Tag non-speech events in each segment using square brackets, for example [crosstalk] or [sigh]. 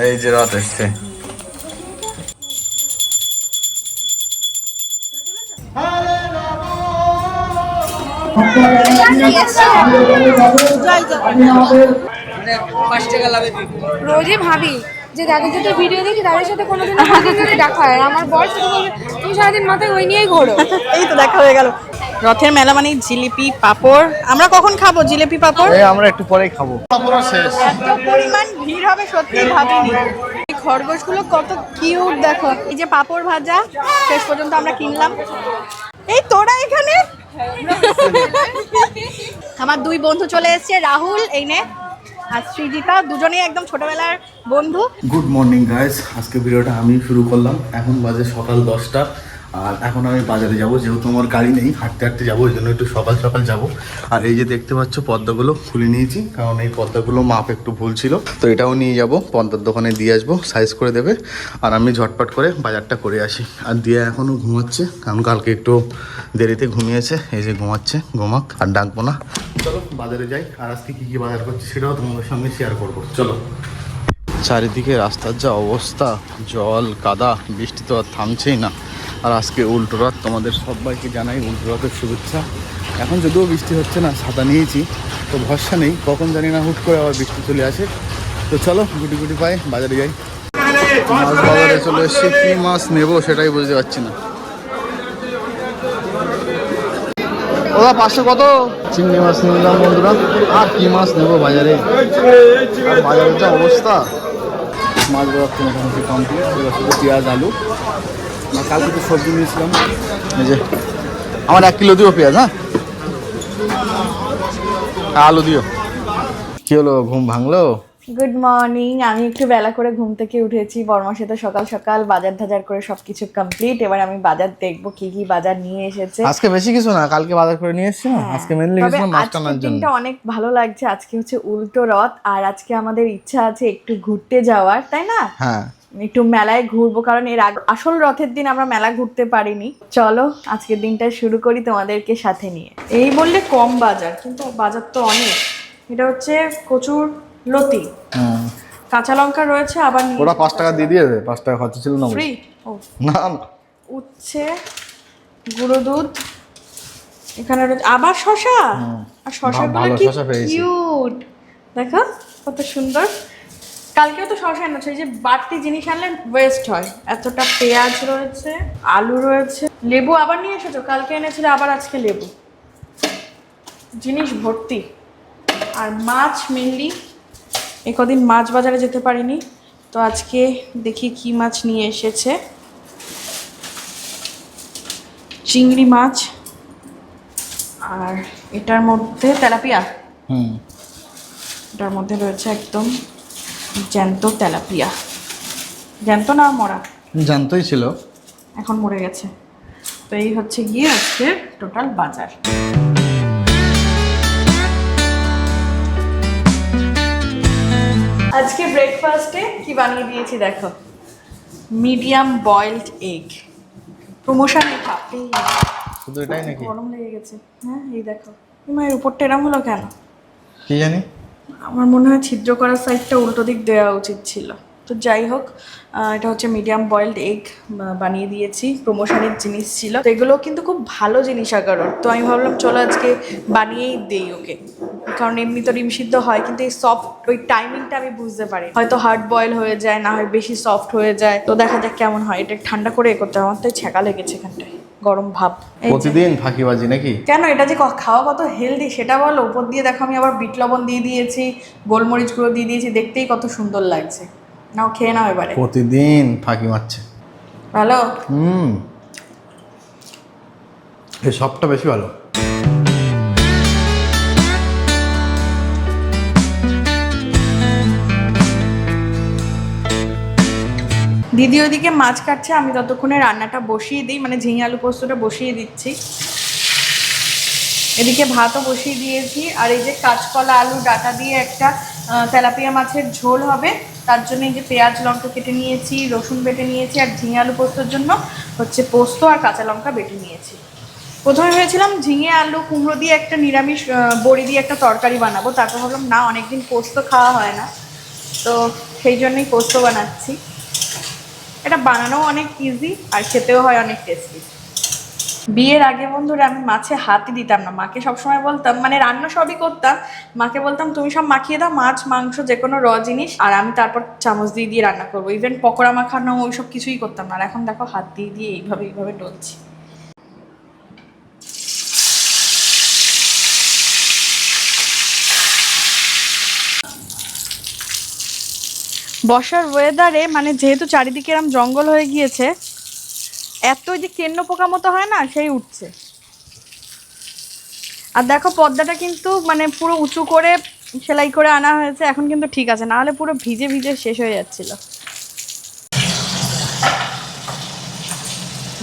এই যে রথ এসছে। রোজই ভাবি যে যাদের সাথে ভিডিও দেখি তাদের সাথে কোনোদিনও কোনোদিন দেখা হয়। আমার বর শুধু বলবে তুমি সারাদিন মাথায় ওই নিয়েই ঘোরো। এই তো দেখা হয়ে গেল। রথের মেলা মানে জিলিপি পাপড়। আমরা কখন খাব জিলিপি পাপড়? আমরা একটু পরেই খাব। পুরো এত পরিমাণ ভিড় হবে সত্যি ভাবিনি। এই খরগোশগুলো কত কিউট দেখো। এই যে পাপড় ভাজা শেষ পর্যন্ত আমরা কিনলাম। এই তোরা এখানে? আমার দুই বন্ধু চলে এসেছে রাহুল এই নে। আর সৃজিতা দুজনেই একদম ছোটবেলার বন্ধু। গুড মর্নিং গাইস আজকে ভিডিওটা আমি শুরু করলাম। এখন বাজে সকাল দশটা। আর এখন আমি বাজারে যাব, যেহেতু আমার গাড়ি নেই, হাঁটতে হাঁটতে যাব, ওই জন্য একটু সকাল সকাল যাব। আর এই যে দেখতে পাচ্ছ পর্দাগুলো খুলে নিয়েছি, কারণ এই পর্দাগুলো মাপ একটু ভুল ছিল। তো এটাও নিয়ে যাব পর্দার দোকানে দিয়ে আসব সাইজ করে দেবে। আর আমি ঝটপট করে বাজারটা করে আসি। আর দিয়ে এখনও ঘুমাচ্ছে, কারণ কালকে একটু দেরিতে ঘুমিয়েছে, এই যে ঘুমাচ্ছে, ঘুমাক, আর ডাকবো না। চলো, বাজারে যাই, আর আজকে কী কী বাজার করছি সেটাও তোমাদের সঙ্গে শেয়ার করব। চলো। চারিদিকে রাস্তার যা অবস্থা, জল, কাদা, বৃষ্টি তো আর থামছেই না। আর আজকে উল্টো রথ তোমাদের সবাইকে জানাই উল্টো রথের শুভেচ্ছা। এখন যদিও বৃষ্টি হচ্ছে না, ছাতা নিয়েছি, তো ভরসা নেই, কখন জানি না, হুট করে আবার বৃষ্টি চলে আসে। তো চলো, গুটি গুটি পায়ে বাজারে যাই। মাছ বাজারে চলে এসেছি, কী মাছ নেব সেটাই বুঝতে পারছি না। ওদা, পাঁচশো কত? চিংড়ি মাছ নিলাম বন্ধুরা, আর কি মাছ নেব বাজারে? আর বাজারের যা অবস্থা? মাছ বাজার মোটামুটি কমপ্লিট পেঁয়াজ, আলু। কালকে তো সবজি নিয়েছিলাম। এই যে আমার এক কিলো দিও পেঁয়াজ হ্যাঁ? আলু দিও। কি হলো ঘুম ভাঙলো? গুড মর্নিং আমি একটু বেলা করে ঘুম থেকে উঠেছি। বর্মার সাথে সকাল সকাল বাজার ধাজার করে সবকিছু কমপ্লিট এবার আমি বাজার দেখব কি কি বাজার নিয়ে এসেছে। আজকে বেশি কিছু না কালকে বাজার করে নিয়ে এসছি না? আজকে মেনলি হ্যাঁ। তবে মাছ টানার জন্য। দিনটা অনেক ভালো লাগছে। আজকে হচ্ছে উল্টো রথ আর আজকে আমাদের ইচ্ছা আছে একটু ঘুরতে যাওয়ার তাই না? হ্যাঁ। একটু মেলায় ঘুরবো কারণ এর আগ আসল রথের দিন আমরা মেলা ঘুরতে পারিনি। চলো আজকের দিনটা শুরু করি তোমাদেরকে সাথে নিয়ে। এই বললে কম বাজার কিন্তু বাজার তো অনেক। এটা হচ্ছে কচুর লতি। কাঁচা লঙ্কা রয়েছে আবার ওরা পাঁচ টাকা দিয়ে দিয়ে পাঁচ টাকা খরচা ছিল না ফ্রি ও। না না। উচ্ছে গুঁড়ো দুধ এখানে রয়েছে আবার শশা আর শশাগুলো কি। কিউট দেখো কত সুন্দর। কালকেও তো শশা এনেছে যে বাড়তি জিনিস আনলে ওয়েস্ট হয়। এতটা পেঁয়াজ রয়েছে আলু রয়েছে লেবু আবার নিয়ে এসেছ? কালকে এনেছিলে আবার আজকে লেবু। জিনিস ভর্তি। আর মাছ মেনলি এ কদিন মাছ বাজারে যেতে পারিনি তো আজকে দেখি কি মাছ নিয়ে এসেছে। চিংড়ি মাছ আর এটার মধ্যে তেলাপিয়া। হুম। এটার মধ্যে রয়েছে একদম জ্যান্ত তেলাপিয়া। জ্যান্ত না মরা? জ্যান্তই ছিল। এখন মরে গেছে। তো এই হচ্ছে গিয়ে আজকে টোটাল বাজার। আজকে ব্রেকফাস্টে কি বানিয়ে দিয়েছি দেখো? মিডিয়াম বয়েলড এগ প্রমোশন খাপেই শুধু এটাই নাকি? গরম লেগে গেছে। হ্যাঁ এই দেখো। এর উপরটা এরম হলো কেন? কি জানি? আমার মনে হয় ছিদ্র করার সাইডটা উল্টো দিক দেওয়া উচিত ছিল। তো যাই হোক এটা হচ্ছে মিডিয়াম বয়েলড এগ বানিয়ে দিয়েছি। প্রমোশনের জিনিস ছিল। তো এগুলো কিন্তু খুব ভালো জিনিস আকারর তো আমি ভাবলাম, চলো আজকে বানিয়েই দেই ওকে। কারণ এমনি তো ডিম সিদ্ধ হয়, কিন্তু এই সফট ওই টাইমিংটা আমি বুঝতে পারি। হয়তো হার্ড বয়েল হয়ে যায়, না হয় বেশি সফট হয়ে যায়। তো দেখা যাক কেমন হয়। এটা ঠান্ডা করে করতে। আমার তো ছ্যাঁকা লেগেছে এখানটায়। গরম ভাব। প্রতিদিন ফাঁকিবাজি নাকি? কেন এটা যে খাওয়া কত হেলদি সেটা বলো। উপর দিয়ে দেখো আমি আবার বিট লবণ দিয়ে দিয়েছি গোলমরিচ গুঁড়ো দিয়ে দিয়েছি দেখতেই কত সুন্দর লাগছে। নাও খেয়ে নাও এবারে। প্রতিদিন ফাঁকি মারছে। ভালো? হুম। এই সবটা বেশি ভালো। দিদি ওইদিকে মাছ কাটছে, আমি ততক্ষণে রান্নাটা বসিয়ে দিই মানে ঝিঙে আলু পোস্তটা বসিয়ে দিচ্ছি। এদিকে ভাতও বসিয়ে দিয়েছি, আর এই যে কাঁচকলা আলু ডাটা দিয়ে একটা তেলাপিয়া মাছের ঝোল হবে, তার জন্য এই যে পেঁয়াজ, লঙ্কা কেটে নিয়েছি, রসুন বেটে নিয়েছি, আর ঝিঙে আলু পোস্তর জন্য হচ্ছে পোস্ত আর কাঁচা লঙ্কা বেটে নিয়েছি। প্রথমে ভেবেছিলাম ঝিঙে আলু কুমড়ো দিয়ে একটা নিরামিষ বড়ি দিয়ে একটা তরকারি বানাবো, তারপর ভাবলাম না, অনেকদিন পোস্ত খাওয়া হয় না। তো সেই জন্যই পোস্ত বানাচ্ছি। এটা বানানো অনেক ইজি আর খেতেও হয় অনেক টেস্টি বিয়ের আগে বন্ধুরা আমি মাছে হাতই দিতাম না, মাকে সবসময় বলতাম মানে রান্না সবই করতাম, মাকে বলতাম, তুমি সব মাখিয়ে দাও, মাছ, মাংস, যে কোনো র জিনিস, আর আমি তারপর চামচ দিয়ে দিয়ে রান্না করব। ইভেন পকোড়া মাখানো, ওইসব কিছুই করতাম না। আর এখন দেখো হাত দিয়ে দিয়ে এইভাবে এইভাবে ডলছি। বর্ষার ওয়েদারে মানে যেহেতু চারিদিকে এরম জঙ্গল হয়ে গিয়েছে, এত যে কেন্ন পোকা মতো হয় না, সেই উঠছে। আর দেখো পর্দাটা কিন্তু মানে পুরো উঁচু করে সেলাই করে আনা হয়েছে, এখন কিন্তু ঠিক আছে নাহলে পুরো ভিজে ভিজে শেষ হয়ে যাচ্ছিল।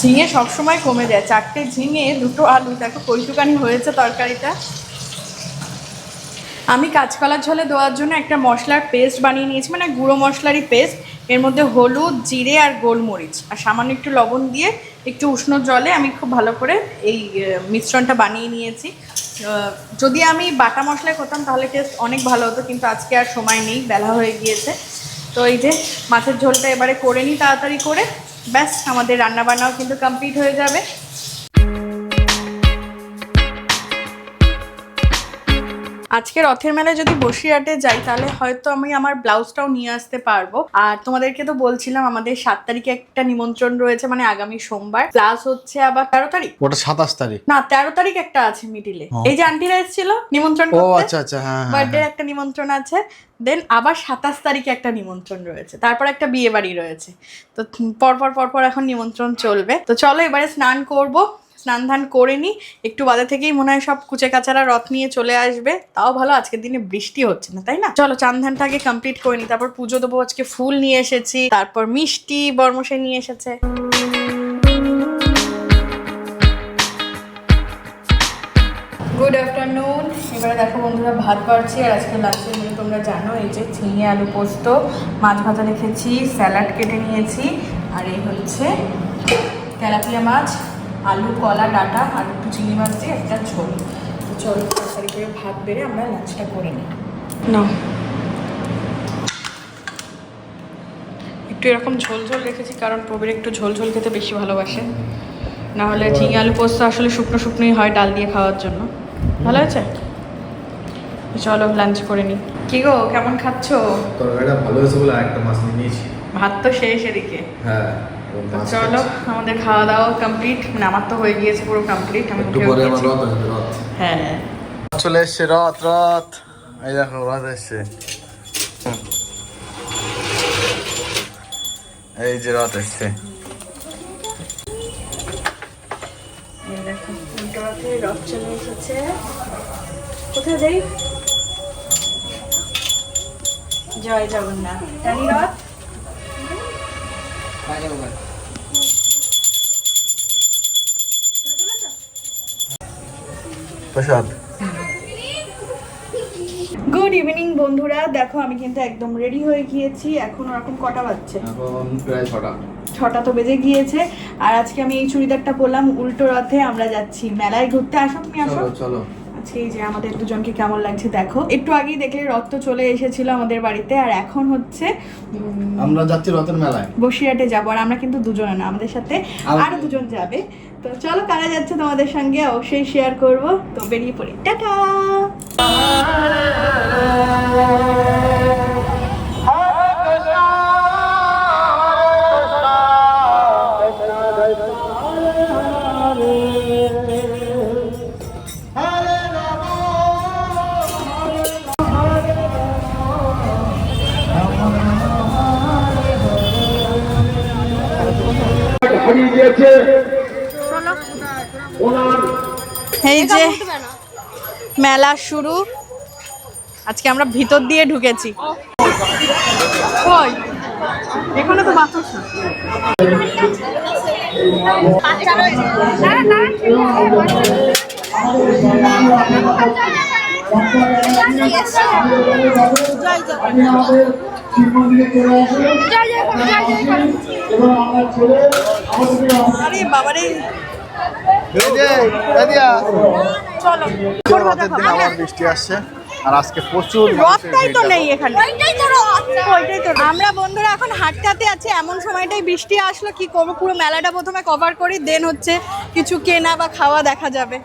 ঝিঙে সবসময় কমে যায়, চারটে ঝিঙে, দুটো আলু, দেখো কইটুকানি হয়েছে তরকারিটা। আমি কাঁচকলার ঝোলে দেওয়ার জন্য একটা মশলার পেস্ট বানিয়ে নিয়েছি মানে গুঁড়ো মশলারই পেস্ট এর মধ্যে হলুদ, জিরে আর গোলমরিচ। আর সামান্য একটু লবণ দিয়ে একটু উষ্ণ জলে আমি খুব ভালো করে এই মিশ্রণটা বানিয়ে নিয়েছি। যদি আমি বাটা মশলায় করতাম তাহলে টেস্ট অনেক ভালো হতো, কিন্তু আজকে আর সময় নেই, বেলা হয়ে গিয়েছে। তো এই যে মাছের ঝোলটা এবারে করে নিই তাড়াতাড়ি করে, ব্যাস আমাদের রান্নাবান্নাও কিন্তু কমপ্লিট হয়ে যাবে। আজকে রথের মেলায় যদি বসিরহাটে যাই তাহলে হয়তো আমি আমার ব্লাউজটাও নিয়ে আসতে পারব। আর তোমাদেরকে তো বলছিলাম আমাদের সাত তারিখে একটা নিমন্ত্রণ রয়েছে মানে আগামী সোমবার। প্লাস হচ্ছে আবার তেরো তারিখ? ওটা সাতাশ তারিখ। না তেরো তারিখ একটা আছে মিডিলে। এই যে আন্টিরা এসেছিল নিমন্ত্রণ ও আচ্ছা আচ্ছা হ্যাঁ হ্যাঁ বার্থডে একটা নিমন্ত্রণ আছে। দেন আবার সাতাশ তারিখে একটা নিমন্ত্রণ রয়েছে। তারপর একটা বিয়ে বাড়ি রয়েছে। তো পরপর পরপর এখন নিমন্ত্রণ চলবে। তো চলো এবারে স্নান করব। স্নান ধান করে নি। একটু বাদে থেকেই মনে হয় সব কুচে কাচারা রথ নিয়ে চলে আসবে। তাও ভালো, আজকের দিনে বৃষ্টি হচ্ছে না, তাই না? চলো চান ধানটা আগে কমপ্লিট করে নি। তারপর পুজো দেবো, আজকে ফুল নিয়ে এসেছি। তারপর মিষ্টি বর্মশাই নিয়ে এসেছে। গুড আফটারনুন এবারে দেখো বন্ধুরা, ভাত বাড়ছি আর আজকে লাঞ্চের মেনু তোমরা জানো, এই যে ঝিঙে আলু পোস্ত, মাছ ভাজা রেখেছি স্যালাড কেটে নিয়েছি, আর এই হচ্ছে তেলাপিয়া মাছ। আলু কলা ডাটা আর একটু চিংড়ি মাছ দিয়ে একটা ঝোল। তো চলো তাড়াতাড়ি করে ভাত বেড়ে আমরা লাঞ্চটা করে নিই। না। একটু এরকম ঝোল ঝোল রেখেছি কারণ প্রবীর একটু ঝোল ঝোল খেতে বেশি ভালোবাসে। না হলে ঝিঙে আলু পোস্ত আসলে শুকনো শুকনোই হয় ডাল দিয়ে খাওয়ার জন্য। ভালো আছে চলো লাঞ্চ করে নিই। কি গো কেমন খাচ্ছো? তরকারিটা ভালো হয়েছে বলে আরেকটা মাছ নিয়ে নিয়েছি। ভাত তো শেষ এদিকে। হ্যাঁ। চলো আমাদের খাওয়া দাওয়া কমপ্লিট মানে আমার তো হয়ে গিয়েছে পুরো কমপ্লিট আমি একটু পরে আমার। রথ আসবে রথ। হ্যাঁ। চলে এসছে রথ রথ। এই দেখো রথ এসছে। এই যে রথ এসছে। রথে রথ চলে এসেছে। কোথায় যাই জয় জগন্নাথ। জানি রথ? প্রসাদ। গুড ইভিনিং বন্ধুরা। দেখো আমি কিন্তু একদম রেডি হয়ে গিয়েছি। এখন ওরকম কটা বাজছে? এখন প্রায় ছটা। ছটা তো বেজে গিয়েছে। আর আজকে আমি এই চুড়িদারটা পরলাম উল্টো রথে। আমরা যাচ্ছি মেলায় ঘুরতে। আসো তুমি আসো। চলো চলো। আজকে যে আমাদের দুজনকে কেমন লাগছে দেখো। একটু আগেই দেখলে রথ তো চলে এসেছিল আমাদের বাড়িতে। আর এখন হচ্ছে আমরা যাচ্ছি রথের মেলায়। বসিরহাটে যাব। আর আমরা কিন্তু দুজনে না আমাদের সাথে আরও দুজন যাবে। তো চলো কারা যাচ্ছে তোমাদের সঙ্গে? অবশ্যই শেয়ার করব। তো বেরিয়ে পড়ি। টাটা! গিয়েছে। এই যে মেলা শুরু। আজকে আমরা ভিতর দিয়ে ঢুকেছি। কই? এখানে তো আরে বাবারে এই যে দাদিয়া চলো রথের দিন আবার বৃষ্টি আসছে আর আজকে প্রচুর রথটাই তো। নেই এখানে। ওইটাই তো আমরা বন্ধুরা এখন হাঁটতে হাঁটতে আছি এমন সময়টাই বৃষ্টি আসলো কি করব? পুরো মেলাটা প্রথমে কভার করি দেন হচ্ছে কিছু কেনা বা খাওয়া দেখা যাবে।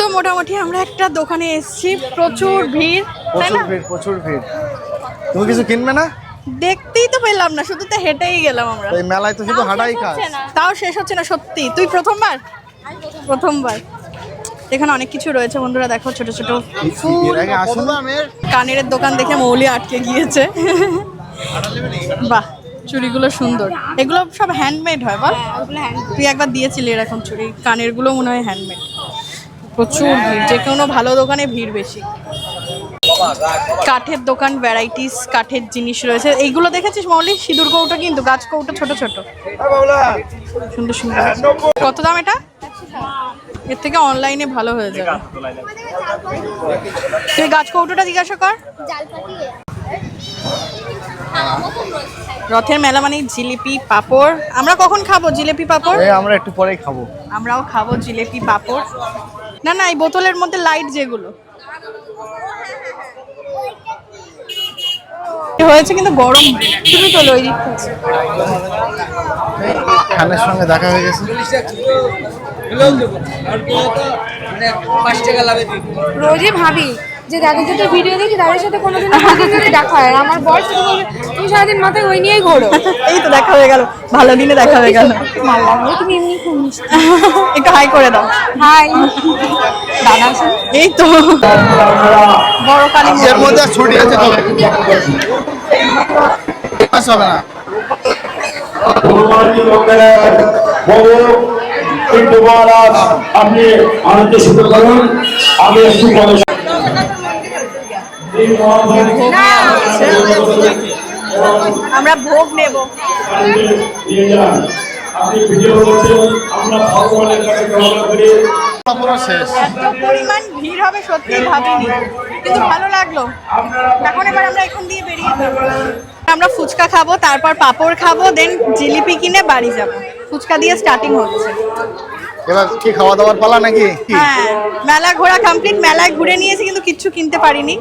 তো মোটামুটি আমরা একটা দোকানে এসেছি প্রচুর ভিড় তাই প্রচুর না ভিড় প্রচুর ভিড়। তুমি কিছু কিনবে না? দেখতেই তো পেলাম না শুধু তো হেঁটেই গেলাম আমরা। এই মেলায় তো শুধু হাঁটাই কাজ। তাও শেষ হচ্ছে না সত্যি। তুই প্রথমবার? প্রথমবার। এখানে অনেক কিছু রয়েছে বন্ধুরা দেখো ছোট ছোট ফুল। কানের দোকান দেখে মৌলি আটকে গিয়েছে। বাহ চুড়িগুলো সুন্দর। এগুলো সব হ্যান্ডমেড হয় বল। তুই একবার দিয়েছিলি এরকম চুড়ি কানেরগুলো মনে হয় হ্যান্ডমেড প্রচুর ভিড় যে কোনো ভালো দোকানে ভিড় বেশি। কাঠের দোকান ভ্যারাইটিস কাঠের জিনিস রয়েছে। এইগুলো দেখেছিস মৌলি? সিঁদুর কৌটো কিন্তু গাছ কৌটো ছোট ছোট। সুন্দর সুন্দর কত দাম এটা? এর থেকে অনলাইনে ভালো হয়ে যাবে। তুই গাছ কৌটোটা জিজ্ঞাসা কর। রথের মেলা মানে জিলিপি পাপড়। আমরা কখন খাব জিলিপি পাপড়? আমরা একটু পরেই খাব। আমরাও খাব জিলিপি পাপড়। না না এই বোতলের মধ্যে লাইট যেগুলো। হয়েছে কিন্তু গরম তুমি তো লই খানের সঙ্গে দেখা হয়ে গেছে। রোজই ভাবি যে যাদের সাথে ভিডিও দেখি তাদের সাথে কোনোদিনও যদি দেখা হয় আমার বর শুধু বলবে তুমি সারাদিন মাথায় ওই নিয়েই ঘোরো? [laughs] এই তো দেখা হয়ে গেল ভালো দিনে দেখা হয়ে গেল। ভালো তুমি এমনি খুব একটু হাই করে দাও। হাই। দাদা এই তো। বড় কালী এর মধ্যে ছুটি আছে হবে না। আপনি আনন্দ শুরু করুন। আমি একটু আমরা ভোগ নেব। আমরা এত পরিমাণ ভিড় হবে ভাবিনি, কিন্তু ভালো লাগল। এখন এবার আমরা এখন দিয়ে বেরিয়ে আমরা ফুচকা খাব, তারপর পাঁপড় খাব দেন জিলিপি কিনে বাড়ি যাব। ফুচকা দিয়ে স্টার্টিং হচ্ছে। এবার কি খাওয়া দাওয়ার পালা নাকি? হ্যাঁ মেলা ঘোরা কমপ্লিট মেলায় ঘুরে নিয়েছি কিন্তু কিচ্ছু কিনতে পারিনি।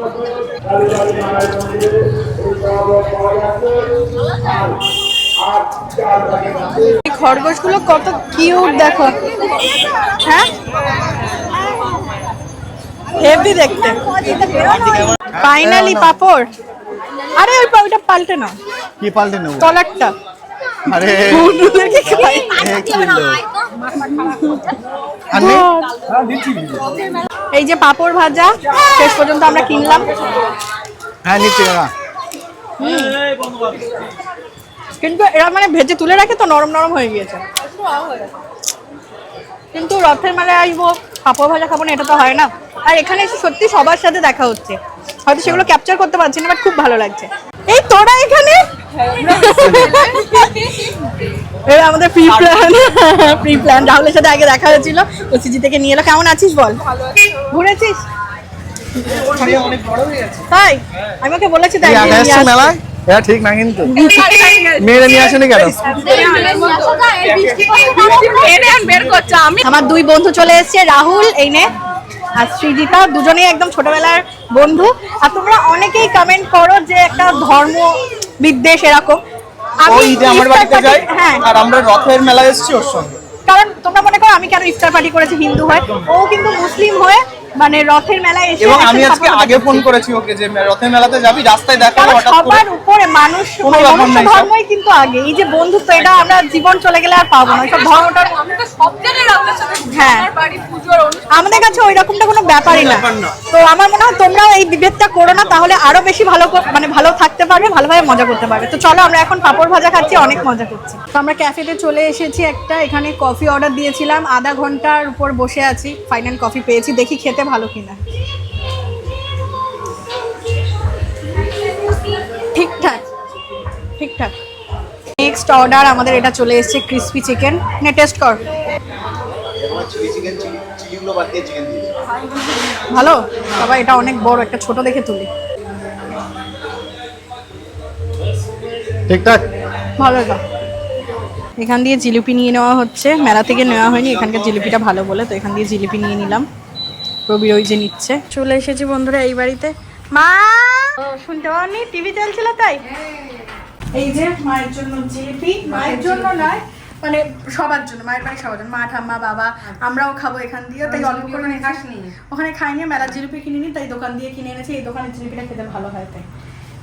খরগোশগুলো কত কিউট দেখো। হ্যাঁ? হেভি দেখতে। ফাইনালি পাপড়। আরে ওই ওইটা পাল্টে নাও। কি পাল্টে নেব? তলারটা আরে। খাই কি নেই? এই যে পাপড় ভাজা শেষ পর্যন্ত আমরা কিনলাম। হ্যাঁ নিচ্ছি কিন্তু এরা মানে ভেজে তুলে রাখে তো নরম নরম হয়ে গিয়েছে। কিন্তু রথের মেলায় আসব পাপড় ভাজা খাব না এটা তো হয় না। আর এখানে এসে সত্যি সবার সাথে দেখা হচ্ছে। হয়তো সেগুলো ক্যাপচার করতে পারছি না বাট খুব ভালো লাগছে। এই তোরা এখানে? [laughs] এই আমাদের প্রি প্ল্যান প্রি প্ল্যান রাহুলের সাথে আগে দেখা হয়েছিল। ওসিজি থেকে নিয়ে এলো। কেমন আছিস বল? ঘুরেছিস? তাই? আমি ওকে বলেছি তাই মেলায়? এটা ঠিক না কিন্তু। মেয়েরা নিয়ে আসেনি কেন? আমার দুই বন্ধু চলে এসেছে রাহুল এই নে আর সৃজিতা। দুজনেই একদম ছোটবেলার বন্ধু। আর তোমরা অনেকেই কমেন্ট করো যে একটা ধর্ম বিদ্বেষ এরকম। আমার বাড়িতে হ্যাঁ। আর আমরা রথের মেলায় এসেছি ওর সঙ্গে। কারণ তোমরা মনে করো আমি কেন ইফতার পার্টি করেছি হিন্দু হয়? ও কিন্তু মুসলিম হয়ে মানে রথের মেলায় এসে এবং আমি আজকে আগে ফোন করেছি ওকে যে রথের মেলাতে যাবি রাস্তায় দেখা হঠাৎ করে সবার উপরে মানুষ মনুষ্য ধর্মই কিন্তু আগে। এই যে বন্ধুত্ব এটা আমরা জীবন চলে গেলে আর পাবো না। সব ধর্মটার হ্যাঁ। আমাদের কাছে ওই রকমটা কোনো ব্যাপারই না। তো আমার মনে হয় তোমরাও এই বিভেদটা করো না তাহলে আরও বেশি ভালো মানে ভালো থাকতে পারবে ভালোভাবে মজা করতে পারবে। তো চলো আমরা এখন পাপড় ভাজা খাচ্ছি অনেক মজা করছি। তো আমরা ক্যাফেতে চলে এসেছি একটা এখানে কফি অর্ডার দিয়েছিলাম। আধা ঘণ্টার উপর বসে আছি ফাইনাল কফি পেয়েছি। দেখি খেতে ভালো কিনা। ঠিকঠাক ঠিকঠাক। নেক্সট অর্ডার আমাদের এটা চলে এসেছে ক্রিসপি চিকেন নে টেস্ট কর। ভালো? বাবা এটা অনেক বড় একটা ছোট দেখে তুলি। ঠিকঠাক। ভালো এটা এখান দিয়ে জিলিপি নিয়ে নেওয়া হচ্ছে। মেলা থেকে নেওয়া হয়নি এখানকার জিলিপিটা ভালো বলে তো এখান দিয়ে জিলিপি নিয়ে নিলাম। রবির ওই যে নিচ্ছে। চলে এসেছি বন্ধুরা এই বাড়িতে। মা! শুনতে পাওনি? টিভি চলছিল তাই? এই যে মায়ের জন্য জিলিপি মায়ের জন্য নয় মানে সবার জন্য মায়ের বাড়ি সবার জন্য। মা ঠাম্মা বাবা আমরাও খাব এখান দিয়ে তাই অল্প করে নিয়ে খাসনি। ওখানে খাইনি মেলার জিলিপি কিনে নি তাই দোকান দিয়ে কিনে এনেছি। এই দোকানের জিলিপিটা খেতে ভালো হয় তাই।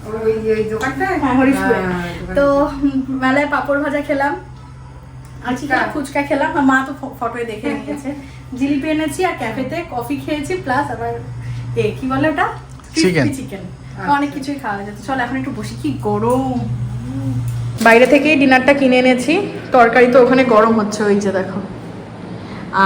ওই ওই দোকানটা হ্যাঁ। হ্যাঁ। তো মেলায় পাপড় ভাজা খেলাম। আর চিকেন ফুচকা। খেলাম আর মা তো ফটোয় দেখে [laughs] নিয়েছে। জিলিপি এনেছি আর ক্যাফেতে কফি খেয়েছি প্লাস আবার এ কি বলে ওটা? চিকেন চিকেন অনেক কিছুই খাওয়া যাচ্ছে চল এখন একটু বসি। কি গরম! বাইরে থেকেই ডিনারটা কিনে এনেছি। তরকারি তো ওখানে গরম হচ্ছে ওই যে দেখো।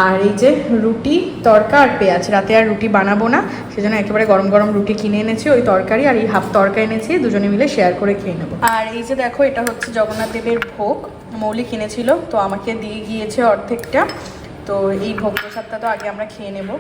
আর এই যে রুটি, তরকা আর পেঁয়াজ। রাতে আর রুটি বানাবো না, সেজন্য একেবারে গরম গরম রুটি কিনে এনেছি ওই তরকারি আর এই হাফ তরকা এনেছি, দুজনে মিলে শেয়ার করে খেয়ে নেব। আর এই যে দেখো, এটা হচ্ছে জগন্নাথ দেবের ভোগ। মৌলি কিনেছিল তো আমাকে দিয়ে গিয়েছে অর্ধেকটা। তো এই ভোগ প্রসাদটা তো আগে আমরা খেয়ে নেব।